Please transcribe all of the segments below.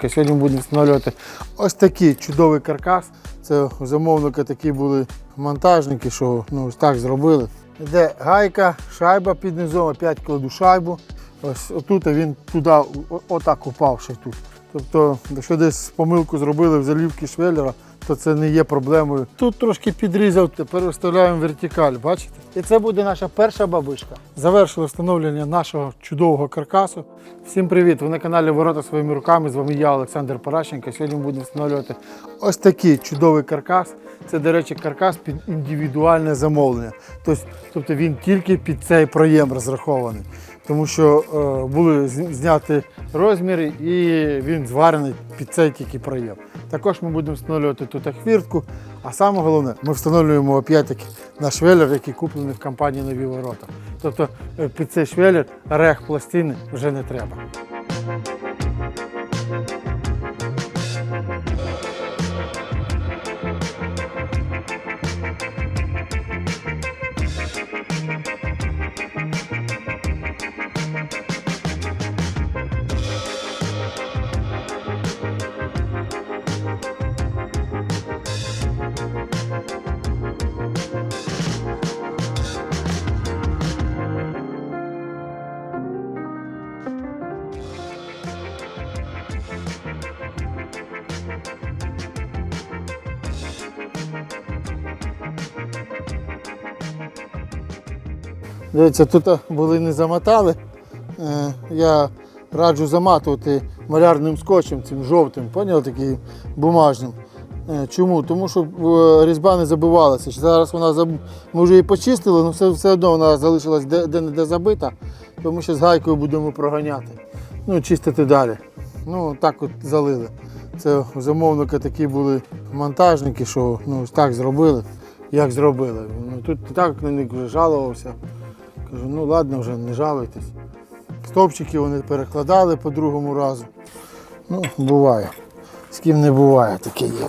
Сьогодні будемо встановлювати ось такий чудовий каркас. Це у замовника такі були монтажники, що ну, ось так зробили. Йде гайка, шайба під низом, опять кладу шайбу. Ось отут він туди, отак упав ще тут. Тобто, якщо десь помилку зробили в залівки швеллера, то це не є проблемою. Тут трошки підрізав, тепер виставляємо вертикаль, бачите? І це буде наша перша бабушка. Завершили встановлення нашого чудового каркасу. Всім привіт! Ви на каналі Ворота своїми руками. З вами я, Олександр Паращенко. Сьогодні ми будемо встановлювати ось такий чудовий каркас. Це, до речі, каркас під індивідуальне замовлення. Тобто, тобто він тільки під цей проєм розрахований. Тому що е, були зняти розміри і він зварений під цей тільки проєм. Також ми будемо встановлювати тут хвіртку, а саме головне, ми встановлюємо опять-таки наш швелер, який куплений в компанії Нові Ворота. Тобто е, під цей швелер рех пластини вже не треба. Дивіться, тут були не замотали. Е, Я раджу заматувати малярним скотчем, цим жовтим, поняли, таким бумажним. Е, Чому? Тому що е, різьба не забивалася. Зараз вона ми вже її почистили, але все, все одно вона залишилась де- де-не-де забита, тому що з гайкою будемо проганяти. Ну, чистити далі. Ну, так от залили. Це у замовника такі були монтажники, що ну, так зробили, як зробили. Ну, тут так на них вже жалувався. Кажу, ну ладно, вже не жалуйтесь. Стовпчики вони перекладали по другому разу. Ну, буває. З ким не буває, таке є.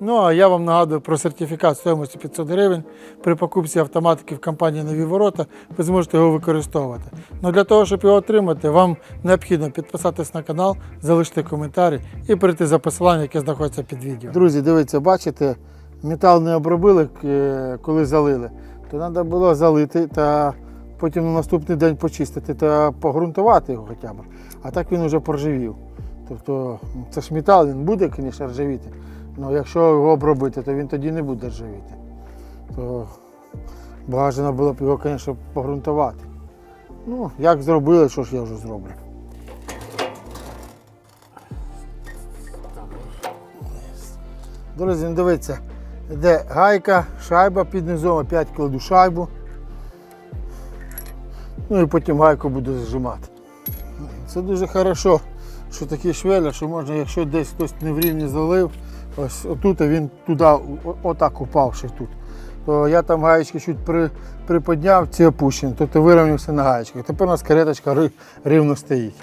Ну, а я вам нагадую про сертифікат стоїмості 500 гривень. При покупці автоматики в компанії Нові Ворота ви зможете його використовувати. Ну, для того, щоб його отримати, вам необхідно підписатись на канал, залишити коментарі і перейти за посиланням, яке знаходиться під відео. Друзі, дивіться, бачите, метал не обробили, е, коли залили. То треба було залити та потім на наступний день почистити та погрунтувати його хоча б. А так він вже поржавів. Тобто це ж метал, він буде, звісно, ржавіти. Ну, якщо його обробити, то він тоді не буде ржавіти. То бажано було б його, звісно, погрунтувати. Ну, як зробили, що ж я вже зроблю. Друзі, ну дивіться, йде гайка, шайба під низом, опять кладу шайбу. Ну і потім гайку буду зажимати. Це дуже хорошо, що такий швелер, що можна, якщо десь хтось не в рівні залив, ось отут він туди, отак упав ще тут. То я там гаєчки чуть при, приподняв, ці опущені, тобто вирівнявся на гаєчках. Тепер у нас кареточка рівно стоїть.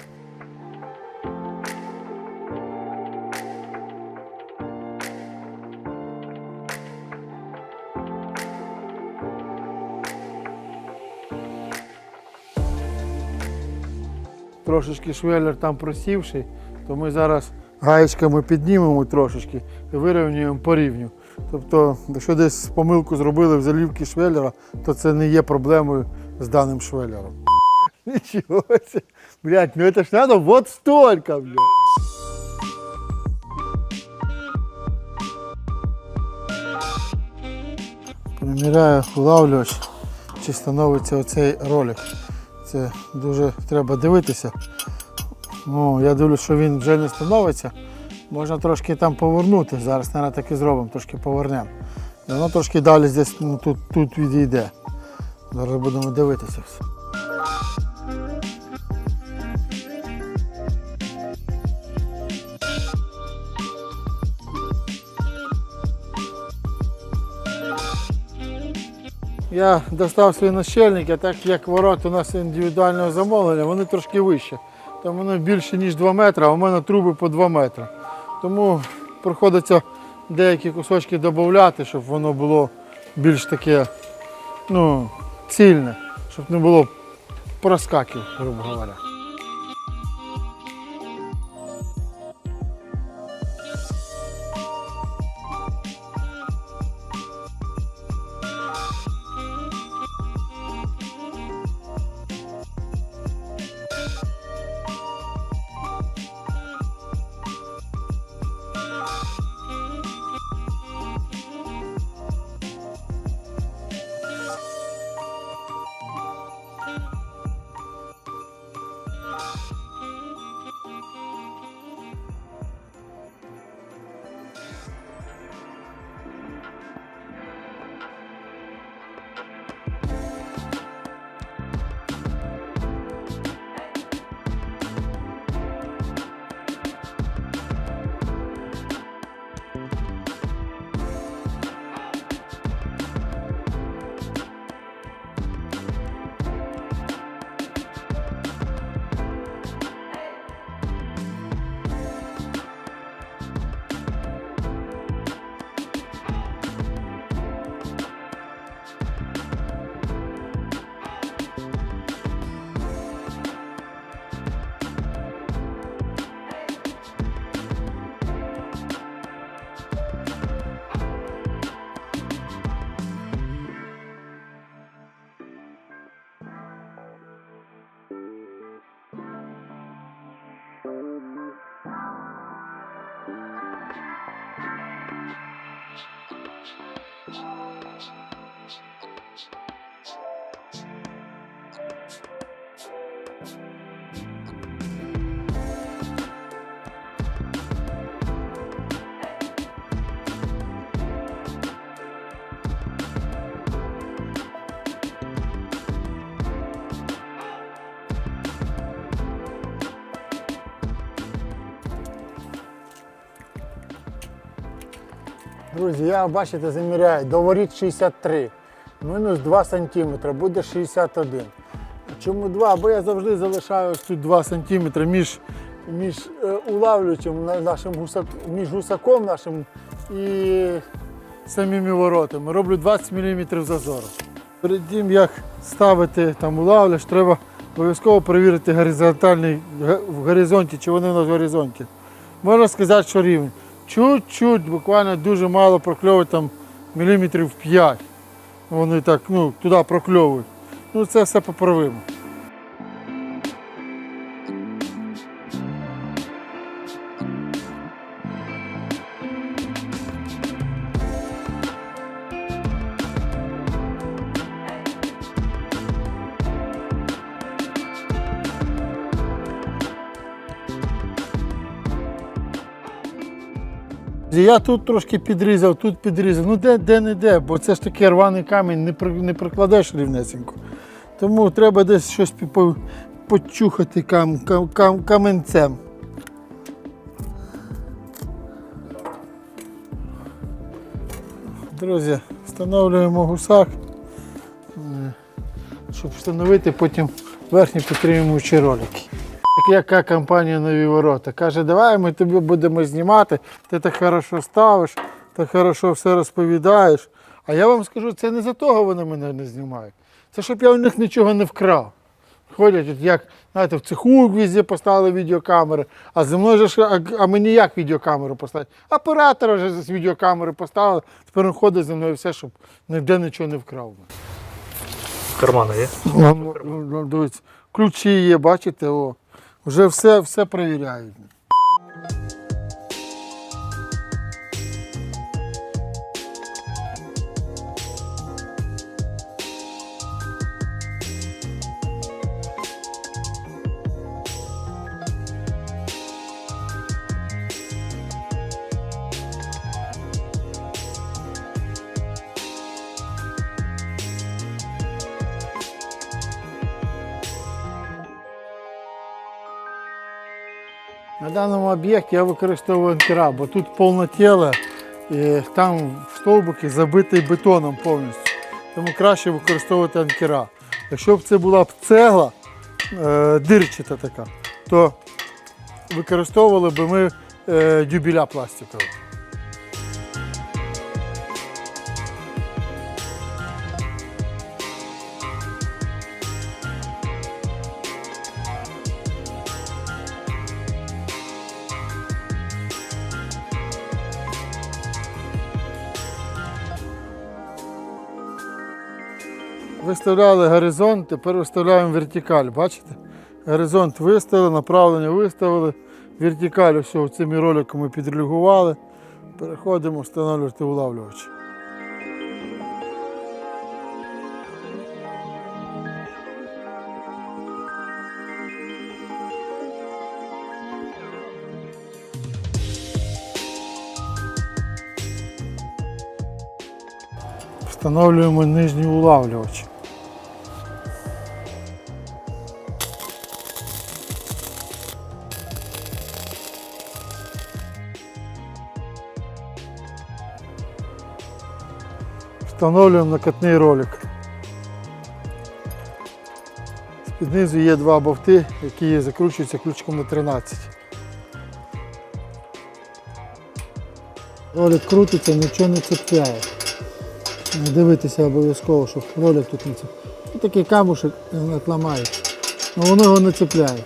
Трошечки швеллер там просівший, то ми зараз гаєчками піднімемо трошечки і вирівнюємо по рівню. Тобто, якщо десь помилку зробили в залівки швеллера, то це не є проблемою з даним швеллером. Нічого себе. Блять, ну это ж надо вот столько, блядь. Приміряю улавлювач, чи становиться оцей ролик. Це дуже треба дивитися. Ну, я дивлюсь, що він вже не становиться. Можна трошки там повернути. Зараз, мабуть, так і зробимо, трошки повернемо. І воно трошки далі десь ну, тут, тут відійде. Зараз будемо дивитися все. Я достав свій нащельник, а так як ворот у нас індивідуального замовлення, вони трошки вище. Там воно більше, ніж 2 метри, а у мене труби по 2 метри. Тому приходиться деякі кусочки додати, щоб воно було більш таке ну, цільне, щоб не було проскаків, грубо говоря. Друзі, я бачите, заміряю, до воріт 63, мінус 2 см, буде 61. Чому 2? Бо я завжди залишаю тут 2 см між, між е, улавлюючим нашим гусак, між гусаком нашим і самими воротами. Роблю 20 мм зазору. Перед тим, як ставити там улавлюш, треба обов'язково перевірити горизонтальний в горизонті, чи вони у нас в горизонті. Можна сказати, що рівень. Чуть-чуть, буквально дуже мало прокльовують там міліметрів 5. Вони так ну, туди прокльовують. Ну це все поправимо. Я тут трошки підрізав, тут підрізав. Ну де, де не де, бо це ж таки рваний камінь, не, не прикладеш рівнесенько. Тому треба десь щось по- почухати кам, кам, кам, каменцем. Друзі, встановлюємо гусак, е, щоб встановити потім верхні підтримуючі ролики. Яка компанія нові ворота. Каже, давай ми тобі будемо знімати, ти так хорошо ставиш, так хорошо все розповідаєш. А я вам скажу, це не за того вони мене не знімають. Це щоб я у них нічого не вкрав. Ходять, от як знаєте, в цеху везде поставили відеокамери, а зі мною ж, а, а мені як відеокамеру поставити? Оператора вже з відеокамери поставили, тепер він ходить зі мною все, щоб ніде нічого не вкрав. Кармани є? Ну, ну, Дивіться, ключі є, бачите, о. Вже все, все перевіряють. На даному об'єкті я використовую анкера, бо тут повне тіло, і там стовбики забиті бетоном повністю. Тому краще використовувати анкера. Якщо б це була б цегла е, дирчата така, то використовували б ми е, дюбіля пластикові. Виставляли горизонт, тепер виставляємо вертикаль. Бачите? Горизонт виставили, направлення виставили, вертикаль все цими роликами підрегулювали. Переходимо встановлювати улавлювач. Встановлюємо нижній улавлювач. Встановлюємо накатний ролик. Під низу є два бовти, які закручуються ключками 13. Ролик крутиться, нічого не цепляє. Дивитися обов'язково, щоб ролик тут не цепляє. І такий камушек він отламається. Але воно його не цепляє.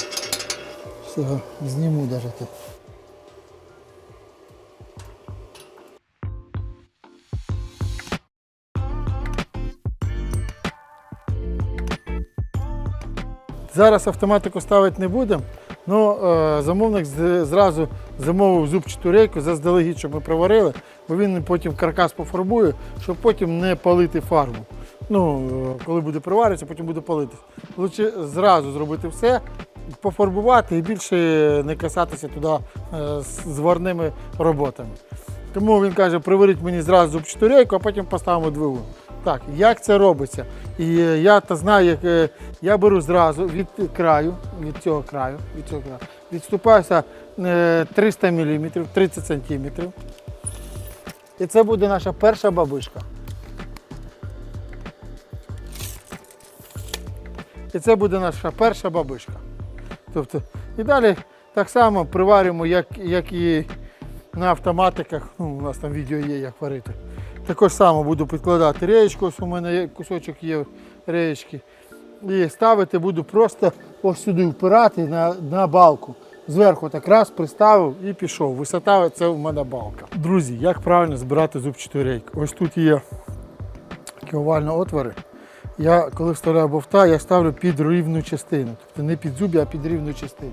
Всього зніму навіть Зараз автоматику ставити не будемо. Ну, е, замовник зразу замовив зубчату рейку заздалегідь, щоб ми приварили, бо він потім каркас пофарбує, щоб потім не палити фарбу. Ну, е, коли буде приваритися, потім буде палитися. Лучше зразу зробити все, пофарбувати і більше не касатися туди е, з зварними роботами. Тому він каже, приваріть мені зразу зубчату рейку, а потім поставимо двигун. Так, як це робиться? І е, я та знаю, як е, я беру зразу від краю, від цього краю, від цього краю, відступаюся е, 300 мм, 30 см. І це буде наша перша бабушка. І це буде наша перша бабушка. Тобто, і далі так само приварюємо, як, як і на автоматиках. Ну, у нас там відео є, як варити. Також само буду підкладати реєчку, ось у мене є кусочок є реєчки. І ставити буду просто ось сюди впирати на, на балку. Зверху так раз приставив і пішов. Висота це у мене балка. Друзі, як правильно збирати зубчату рейку? Ось тут є такі овальні отвори. Я коли вставляю бовта, я ставлю під рівну частину. Тобто не під зуб'я, а під рівну частину.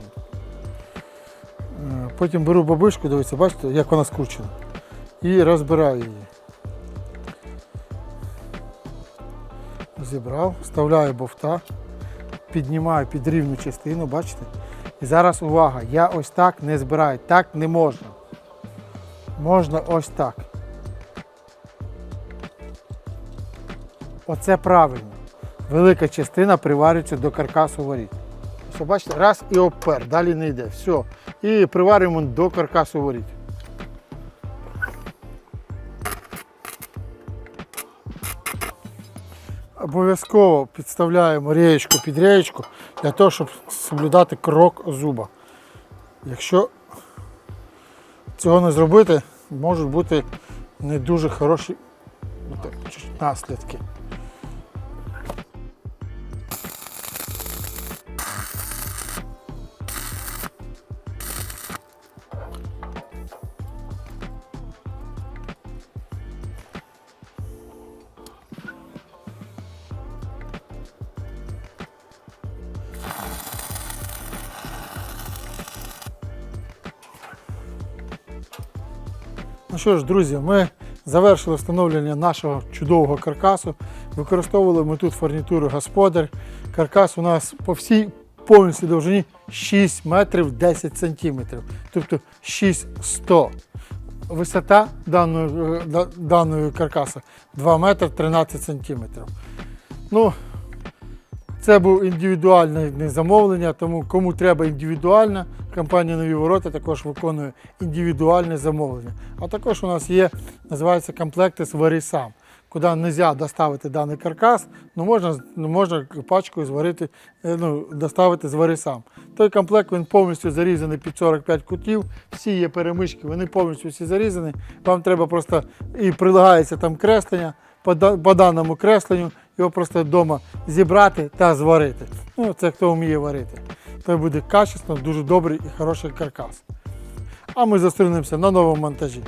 Е, Потім беру бабушку, дивіться, бачите, як вона скручена. І розбираю її. Зібрав, вставляю бовта, піднімаю під рівну частину, бачите? І зараз увага, я ось так не збираю, так не можна. Можна ось так. Оце правильно. Велика частина приварюється до каркасу воріт. Все, бачите, раз і обпер, далі не йде. Все. І приварюємо до каркасу воріт. Обов'язково підставляємо реєчку під реєчку для того, щоб соблюдати крок зуба. Якщо цього не зробити, можуть бути не дуже хороші ну, наслідки. Що ж, друзі, ми завершили встановлення нашого чудового каркасу. Використовували ми тут фурнітуру господар. Каркас у нас по всій повністю довжині 6 метрів 10 сантиметрів, тобто 6100. Висота даної, е, да- даної каркаса 2 метри 13 сантиметрів. Ну, це був індивідуальне замовлення, тому кому треба індивідуально, компанія Нові Ворота також виконує індивідуальне замовлення. А також у нас є, називається комплекти «Свари сам», куди не можна доставити даний каркас, ну можна, ну, можна пачкою зварити, е, ну, доставити «Звари сам». Той комплект він повністю зарізаний під 45 кутів, всі є перемички, вони повністю всі зарізані. Вам треба просто і прилагається там креслення, по, даному кресленню його просто вдома зібрати та зварити. Ну, це хто вміє варити. Той буде качественно, дуже добрий і хороший каркас. А ми зустрінемося на новому монтажі.